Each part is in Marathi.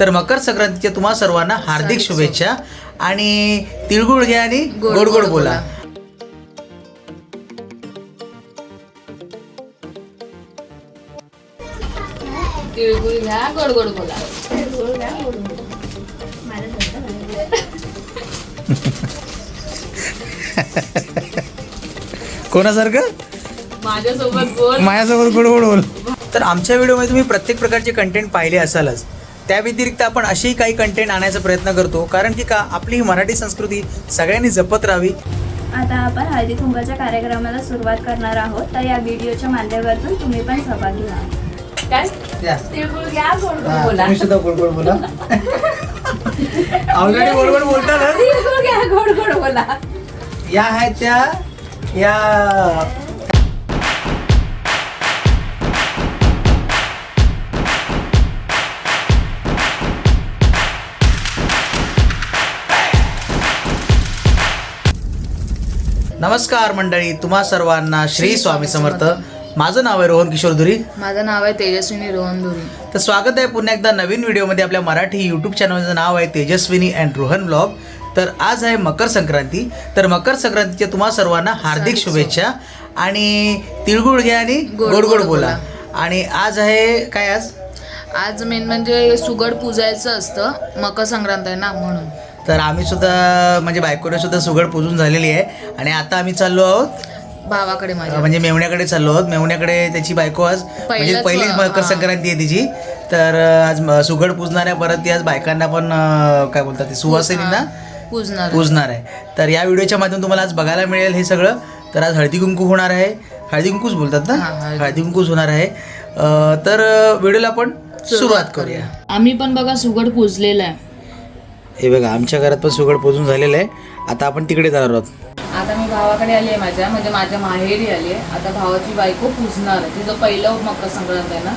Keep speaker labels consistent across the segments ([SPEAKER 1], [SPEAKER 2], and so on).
[SPEAKER 1] तर मकर संक्रांतीच्या तुम्हा सर्वांना हार्दिक शुभेच्छा आणि तिळगुळ घ्या आणि
[SPEAKER 2] गोड
[SPEAKER 1] गोड बोला.
[SPEAKER 2] बोला. तिळगुळ घ्या गोड गोड बोला.
[SPEAKER 1] कोणासारखं?
[SPEAKER 2] माझ्यासोबत
[SPEAKER 1] माझ्यासोबत गोड गोड बोल. तर आमच्या व्हिडिओमध्ये तुम्ही प्रत्येक प्रकारचे कंटेंट पाहिले असालच. त्या व्यतिरिक्त आपण असेही काही कंटेंट आणायचा प्रयत्न करतो. कारण की का आपली ही मराठी संस्कृती सगळ्यांनी जपत राहावी.
[SPEAKER 3] आता आपण हळदी कुंकाच्या कार्यक्रमाला सुरुवात करणार आहोत. तर या व्हिडिओच्या माध्यमातून तुम्ही पण सहभागी व्हा
[SPEAKER 2] काय?
[SPEAKER 1] या.
[SPEAKER 2] तिळगुळ घ्या गोड गोड बोला.
[SPEAKER 1] तुम्ही सुद्धा गोड गोड बोला. ऑलरेडी गोड गोड बोलतात
[SPEAKER 2] तिळगुळ घ्या गोड गोड बोला.
[SPEAKER 1] या आहेत त्या या नमस्कार मंडळी तुम्हा सर्वांना श्री स्वामी समर्थ. माझं नाव आहे रोहन किशोर धुरी
[SPEAKER 2] माझं नाव आहे तेजस्विनी रोहन धुरी
[SPEAKER 1] तर स्वागत आहे पुन्हा एकदा नवीन व्हिडिओमध्ये आपल्या मराठी यूट्यूब चॅनलचं नाव आहे तेजस्विनी अँड रोहन ब्लॉग तर आज आहे मकर संक्रांती. तर मकर संक्रांतीच्या तुम्हा सर्वांना हार्दिक शुभेच्छा. आणि तिळगुळ घ्या आणि
[SPEAKER 2] गोड
[SPEAKER 1] गोड बोला. आणि आज आहे काय आज?
[SPEAKER 2] आज मेन म्हणजे सुगड पूजायचं असतं मकर संक्रांत आहे ना म्हणून.
[SPEAKER 1] तर आम्ही सुद्धा म्हणजे बायकोने सुद्धा सुगड पूजून झालेली आहे. आणि आता आम्ही चाललो आहोत
[SPEAKER 2] भावाकडे माझ्या.
[SPEAKER 1] म्हणजे मेवण्याकडे चाललो आहोत. मेवण्याकडे त्याची बायको आज म्हणजे
[SPEAKER 2] पहिलंच,
[SPEAKER 1] पहिली
[SPEAKER 2] हा.
[SPEAKER 1] मकर संक्रांती आहे तिची. तर आज म- सुगड पूजणार आहे परत ती आज बायकांना पण अं, काय बोलतात ते सुवासिनींना
[SPEAKER 2] पूजणार.
[SPEAKER 1] पूजणार आहे. तर या व्हिडिओच्या माध्यमातून तुम्हाला आज बघायला मिळेल हे सगळं. तर आज हळदी कुंकू होणार आहे. हळदी कुंकूच बोलतात ना?
[SPEAKER 2] हा, हळदी.
[SPEAKER 1] हळदी कुंकूच होणार आहे. अं, तर व्हिडिओला आपण सुरुवात करूया.
[SPEAKER 2] आम्ही पण बघा सुगड पूजलेलं आहे.
[SPEAKER 1] हे बघा आमच्या घरात पण सुगड पूजून झालेलं आहे. आता आपण तिकडे जाणार आहोत.
[SPEAKER 2] आता मी भावाकडे आली आहे माझ्या म्हणजे माझ्या माहेरी आली आहे आता भावाची बायको पूजणार आहे. तिचं पहिलं मकर संक्रांत आहे ना?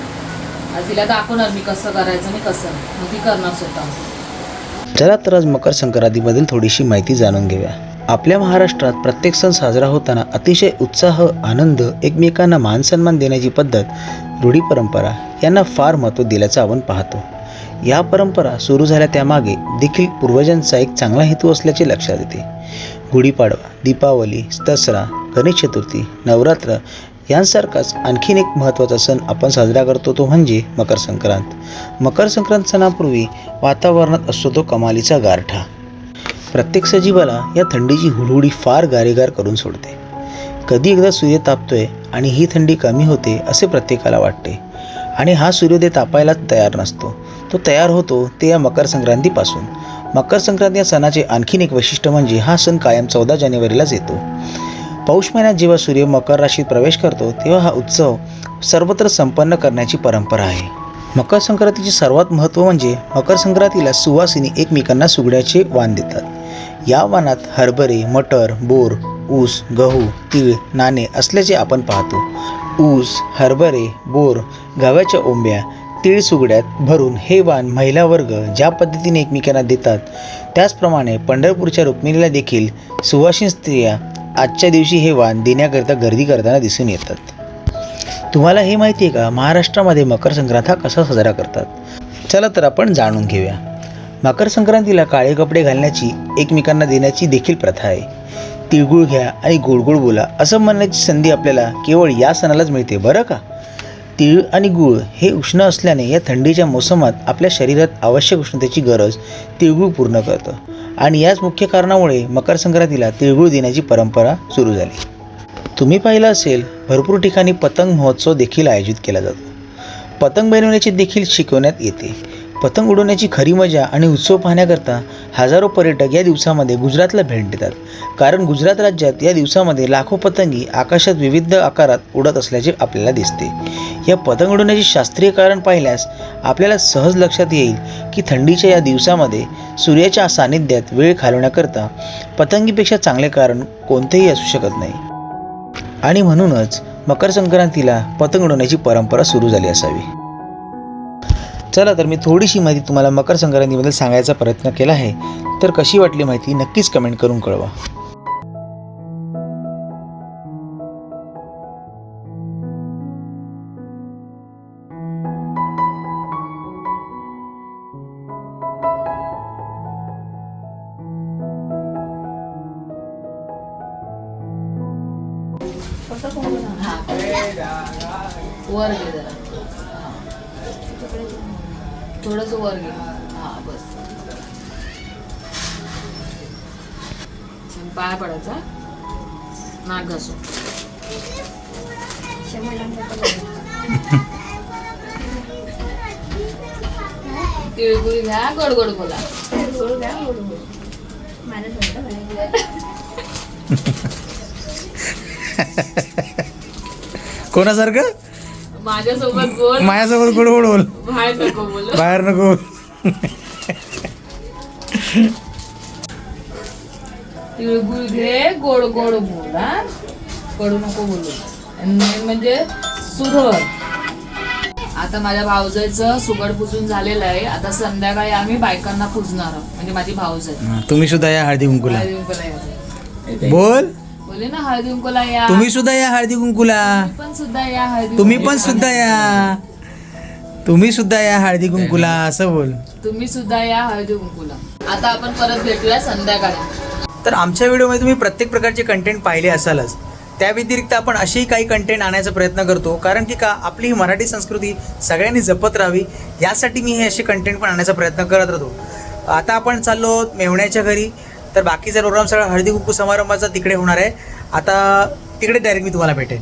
[SPEAKER 2] तिला दाखवणार मी कसं करायचं आणि कसं मग ती करणार स्वतः.
[SPEAKER 1] चला तर आज मकर संक्रांतीबद्दल थोडीशी माहिती जाणून घेऊया. आपल्या महाराष्ट्रात प्रत्येक सण साजरा होताना अतिशय उत्साह आनंद एकमेकांना मान सन्मान देण्याची पद्धत रूढी परंपरा यांना फार महत्त्व दिल्याचं आपण पाहतो. या परंपरा सुरू झाल्या त्यामागे देखील पूर्वजांचा एक चांगला हेतू असल्याचे लक्षात येते. गुढीपाडवा दीपावली दसरा गणेश चतुर्थी नवरात्र यांसारखाच आणखीन एक महत्त्वाचा सण आपण साजरा करतो तो म्हणजे मकर संक्रांत मकर संक्रांत सणापूर्वी वातावरणात असतो तो कमालीचा गारठा. प्रत्येक सजीवाला या थंडीची हुडहुडी फार गारेगार करून सोडते. कधी एकदा सूर्य तापतोय आणि ही थंडी कमी होते असे प्रत्येकाला वाटते. आणि हा सूर्योदय तापायला तयार नसतो. तो तयार होतो ते या मकर संक्रांतीपासून. मकर संक्रांती या सणाचे आणखीन एक वैशिष्ट्य म्हणजे हा सण कायम चौदा जानेवारीलाच येतो. पौष महिन्यात जेव्हा सूर्य मकर राशीत प्रवेश करतो तेव्हा हा उत्सव सर्वत्र संपन्न करण्याची परंपरा आहे. मकर संक्रांतीचे सर्वात महत्त्व म्हणजे मकर संक्रांतीला सुवासिनी एकमेकांना सुगड्याचे वाण देतात. या वाणात हरभरे मटर बोर ऊस गहू तीळ नाणे असल्याचे आपण पाहतो. ऊस हरभरे बोर गव्याच्या ओंब्या तीळ सुगड्यात भरून हे वाण महिला वर्ग ज्या पद्धतीने एकमेकांना देतात त्याचप्रमाणे पंढरपूरच्या रुक्मिणीला देखील सुवासिन स्त्रिया आजच्या दिवशी हे वाण देण्याकरिता गर्दी करताना दिसून येतात. तुम्हाला हे माहिती आहे का? महाराष्ट्रामध्ये मकर संक्रांत हा कसा साजरा करतात? चला तर आपण जाणून घेऊया. मकर संक्रांतीला काळे कपडे घालण्याची एकमेकांना देण्याची देखील प्रथा आहे. तिळगुळ घ्या आणि गोडगोड बोला असं म्हणण्याची संधी आपल्याला केवळ या सणालाच मिळते बरं का? तिळ आणि गूळ हे उष्ण असल्याने या थंडीच्या मोसमात आपल्या शरीरात आवश्यक उष्णतेची गरज तिळगुळ पूर्ण करतं. आणि याच मुख्य कारणामुळे मकर संक्रांतीला तिळगुळ देण्याची परंपरा सुरू झाली. तुम्ही पाहिलं असेल भरपूर ठिकाणी पतंग महोत्सव देखील आयोजित केला जातो. पतंग बनवण्याची देखील शिकवण्यात येते. पतंग उडवण्याची खरी मजा आणि उत्सव पाहण्याकरता हजारो पर्यटक या दिवसामध्ये गुजरातला भेट देतात. कारण गुजरात राज्यात या दिवसामध्ये लाखो पतंगी आकाशात विविध आकारात उडत असल्याचे आपल्याला दिसते. या पतंग उडवण्याचे शास्त्रीय कारण पाहिल्यास आपल्याला सहज लक्षात येईल की थंडीच्या या दिवसामध्ये सूर्याच्या सानिध्यात वेळ घालवण्याकरता पतंगीपेक्षा चांगले कारण कोणतेही असू शकत नाही. आणि म्हणूनच मकर संक्रांतीला पतंग उडवण्याची परंपरा सुरू झाली असावी. चला तर मी थोडीशी माहिती तुम्हाला मकर संक्रांतीबद्दल सांगायचा प्रयत्न केला आहे. तर कशी वाटली माहिती नक्कीच कमेंट करून कळवा.
[SPEAKER 2] वर थोडंसं वर घे. हा बस. पाय पडायचा. नाक घासू. तिळगुळ घ्या गोड गोड बोला
[SPEAKER 1] कोणासारखं?
[SPEAKER 2] माझ्यासोबत बोल.
[SPEAKER 1] माझ्यासोबत गोड गोड बोल?
[SPEAKER 2] बाहेर नको बोल.
[SPEAKER 1] बाहेर नको
[SPEAKER 2] तिळगुळ घे गोड गोड बोल हा. कडू नको बोलू. म्हणजे सुधर आता माझ्या भावजाईचं सुगड पुजून झालेलं आहे. आता संध्याकाळी आम्ही बायकांना पुजणार आहोत. म्हणजे माझी भावजाई
[SPEAKER 1] हा, तुम्ही सुद्धा या हळदी कुंकुला. बोल.
[SPEAKER 2] बोले ना हळदी कुंकूला या.
[SPEAKER 1] तुम्ही सुद्धा या हळदी कुंकुला.
[SPEAKER 2] तुम्ही पण सुद्धा या हळदी
[SPEAKER 1] तुम्ही पण सुद्धा या. तुम्ही सुद्धा या हळदी कुंकुला असं बोल.
[SPEAKER 2] तुम्ही सुद्धा या हळदी कुंकूला. आता आपण परत भेटूया संध्याकाळी.
[SPEAKER 1] तर आमच्या व्हिडिओमध्ये तुम्ही प्रत्येक प्रकारचे कंटेंट पाहिले असालच. त्या व्यतिरिक्त आपण असेही काही कंटेंट आणायचा प्रयत्न करतो. कारण की का आपली ही मराठी संस्कृती सगळ्यांनी जपत राहावी यासाठी मी हे असे कंटेंट पण आणण्याचा प्रयत्न करत राहतो. आता आपण चाललो मेवण्याच्या घरी. तर बाकीचा प्रोग्राम सगळा हळदी कुंकू समारंभाचा तिकडे होणार आहे. आता तिकडे डायरेक्ट मी तुम्हाला भेटेन.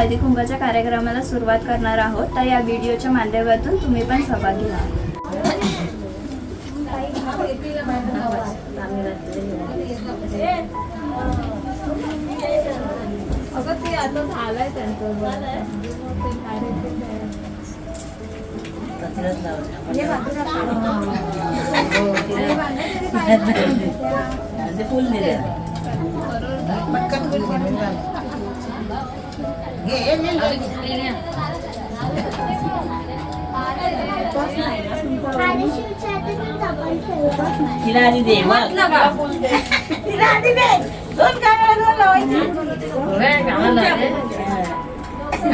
[SPEAKER 3] हळदी कुंकाच्या कार्यक्रमाला सुरुवात करणार आहोत. तर या व्हिडिओच्या माध्यमातून तुम्ही पण सहभागी व्हा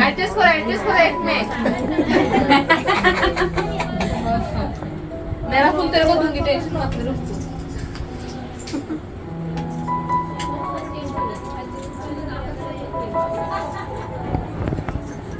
[SPEAKER 2] ऍडजस्ट करा ऍडजस्ट करा एक मेरा फोन तेरे को दूंगी टेंशन मत लो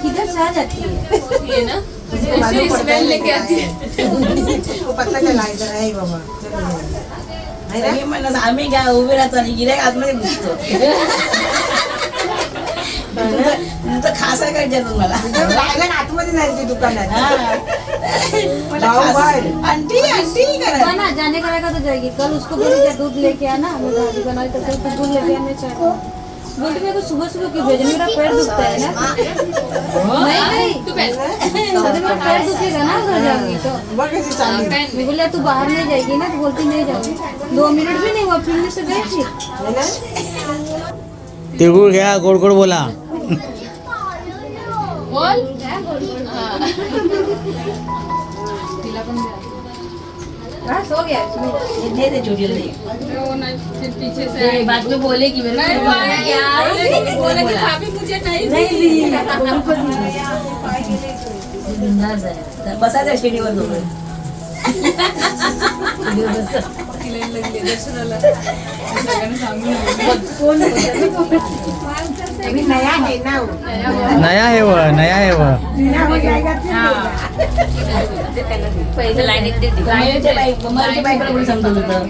[SPEAKER 4] किधर से आ जाती है।
[SPEAKER 2] ये ना स्मेल लेके आती है।
[SPEAKER 4] पत्ता चला इधर आहे बाबा। नाही म्हणलं आम्ही काय उभे राहतो आणि गिऱ्हाईक आतमध्ये घुसतो तुमचं तुमचं काय विचारून मला आतमध्ये जायची दुकानात आंटी आंटी करा
[SPEAKER 5] बना जाने का रहेगा तो जाएगी कल उसको बोली दूध लेके आना मैं भाजी बनाई तो कल दूध लेके आने चाहिए बोलती मेरे को सुबह सुबह क्यों भेजा मेरा पैर दुखता है ना नहीं नहीं
[SPEAKER 2] तू
[SPEAKER 5] अरे मेरा पैर दुखेगा ना उधर जाऊँगी तो मैं बोला तू बाहर नहीं जाएगी ना तो बोलती नहीं जाऊँगी दो मिनट भी नहीं हुआ फिरने से गई थी
[SPEAKER 1] तिळगुळ घ्या गोड गोड बोला?
[SPEAKER 2] बोल। हा. तिला पण द्या
[SPEAKER 5] बस हो गया। इसमें
[SPEAKER 4] दे दे छोटी दे।
[SPEAKER 2] ते बाद में बोले कि मेरे को बोले कि भाभी मुझे नहीं दी
[SPEAKER 4] बसा। त्या शिडीवर दोघं अभी नया है? ना वो।
[SPEAKER 1] नया है व नया है व
[SPEAKER 4] नया हो जाएगा फिर लाईनीचे बाईक मम्मीच्या बाईकला कोणी समजत होतं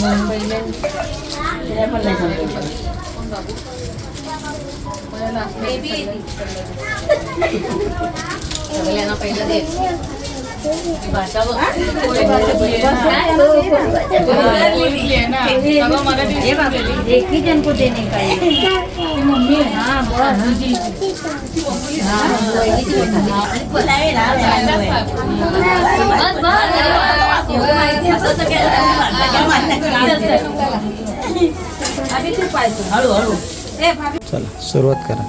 [SPEAKER 4] मग तिला पण नाही समजत होतं.
[SPEAKER 2] सगळ्यांना पहिलं दे भाषा बघ
[SPEAKER 5] एक ही जन को देने का है हाँ
[SPEAKER 1] चला सुरुवात करा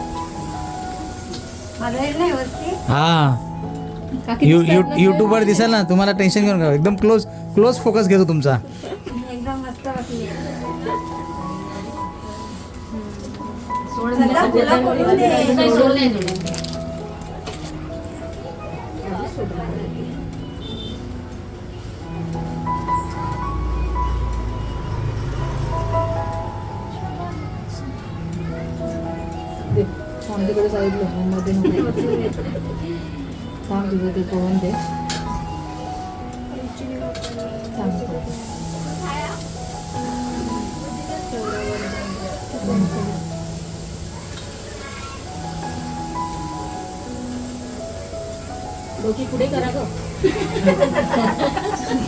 [SPEAKER 1] हा. यू यू युट्यूबवर दिसेल ना तुम्हाला टेन्शन घेऊन नका. एकदम क्लोज क्लोज फोकस घेतो तुमचा.
[SPEAKER 5] एकदम मस्त वाटली.
[SPEAKER 2] तिकडे साईडला मध्ये. मध्ये थांब तुझं ते पोहून दे डोकी पुढे करा ग.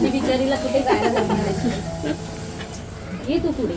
[SPEAKER 2] ती बिचारीला कुठे जायला लागणार आहे? ये तू पुढे.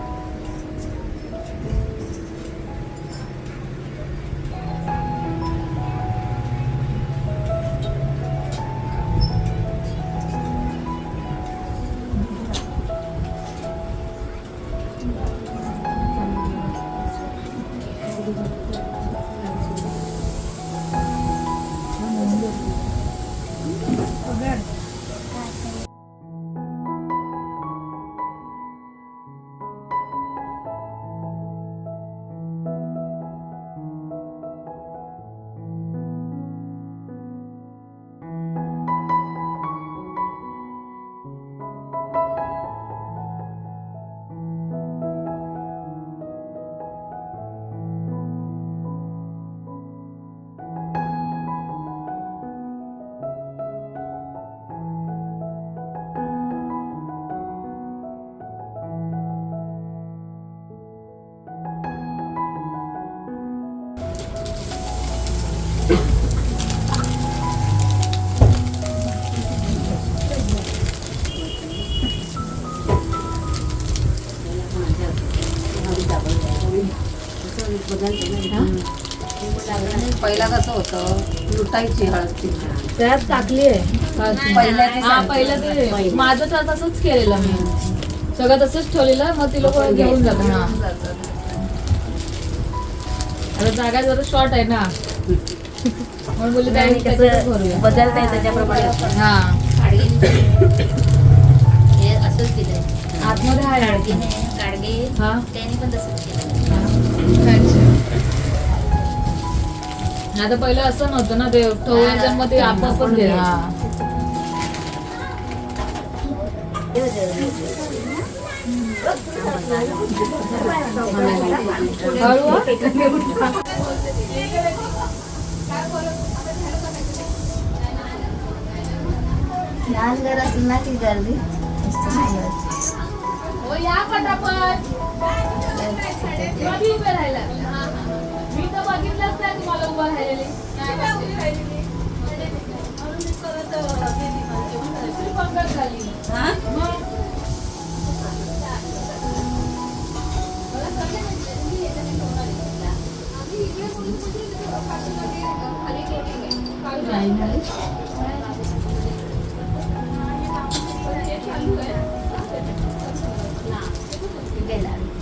[SPEAKER 2] पहिला कसं होतं? लुटायची हळद
[SPEAKER 5] त्यात टाकली आहे.
[SPEAKER 2] हा पहिलं ते माझं तर तसंच केलेलं मी. सगळं तसंच ठेवलेलं मग ती लोक घेऊन जातात. हा. आता जागा जरा शॉर्ट आहे ना. म्हणून बोलले.
[SPEAKER 4] बदलता त्याच्याप्रमाणे.
[SPEAKER 2] हा.
[SPEAKER 6] हे असंच दिलंय
[SPEAKER 2] आतमध्ये आहे
[SPEAKER 6] गाडगे
[SPEAKER 2] हा.
[SPEAKER 6] त्यांनी पण तसंच केलं
[SPEAKER 2] आता पहिलं असं नव्हतं ना ते मग ते आपापच घे हा हळू हा.
[SPEAKER 6] लहान घर असेल ना ती गर्दी
[SPEAKER 2] हो या पटापट बघितलंच नाही तुम्हाला उभं राहिलेले दुसरी झाली मग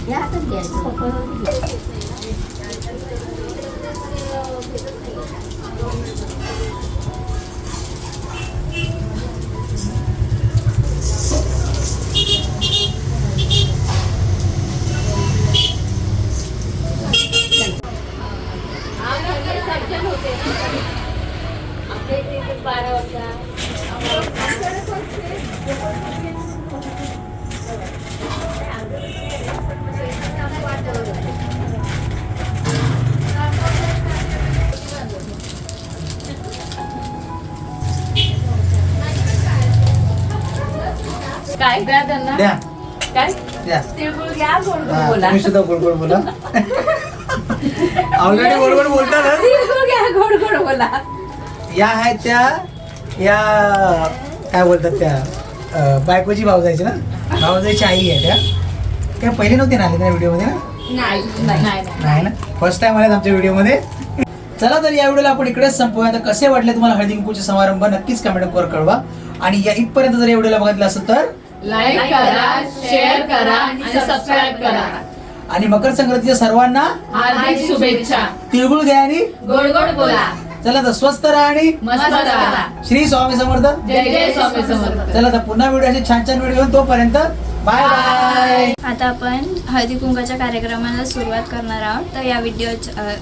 [SPEAKER 6] या Thank you.
[SPEAKER 2] काय? द्या त्यांना.
[SPEAKER 1] द्या.
[SPEAKER 2] काय?
[SPEAKER 1] द्या.
[SPEAKER 2] तिळगुळ घ्या गोड गोड
[SPEAKER 1] हा,
[SPEAKER 2] बोला.
[SPEAKER 1] तुम्ही सुद्धा गोड गोड बोला. ऑलरेडी गोड गोड बोलतातच.
[SPEAKER 2] तिळगुळ घ्या गोड गोड बोला.
[SPEAKER 1] या आहेत त्या या काय बोलतात त्या अं, बायकोची भावजायची ना? भावजाईची आई आहे त्या. त्या पहिले नव्हते ना आले त्या व्हिडिओमध्ये ना?
[SPEAKER 2] नाही नाही नाही.
[SPEAKER 1] नाही ना? फर्स्ट टाइम आले आमच्या व्हिडिओमध्ये. चला तर या व्हिडिओला आपण इकडेच संपवूया तर कसे वाटले तुम्हाला हळदी कुंकूचे समारंभ? नक्कीच कमेंट वर कळवा. आणि या इथपर्यंत जर या व्हिडिओला बघितलं असेल तर
[SPEAKER 2] लाईक करा शेअर करा आणि सबस्क्राईब करा.
[SPEAKER 1] आणि मकर संक्रांतीच्या सर्वांना
[SPEAKER 2] हार्दिक शुभेच्छा.
[SPEAKER 1] तिळगुळ घ्या आणि
[SPEAKER 2] गोड गोड बोला.
[SPEAKER 1] चला तर स्वस्त राहा आणि
[SPEAKER 2] मस्त राहा.
[SPEAKER 1] श्री स्वामी समर्थ.
[SPEAKER 2] जय जय स्वामी समर्थ.
[SPEAKER 1] चला तर पुन्हा व्हिडिओ असे छान छान व्हिडिओ घेऊन तोपर्यंत बाय बाय
[SPEAKER 3] आता आपण हळदी कुंकाच्या कार्यक्रमाला सुरुवात करणार आहोत. तर या व्हिडिओच्या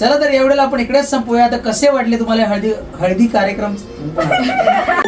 [SPEAKER 1] चला तर एवढ्याला आपण इकडेच संपूया. तर कसे वाटले तुम्हाला हळदी हळदी कार्यक्रम?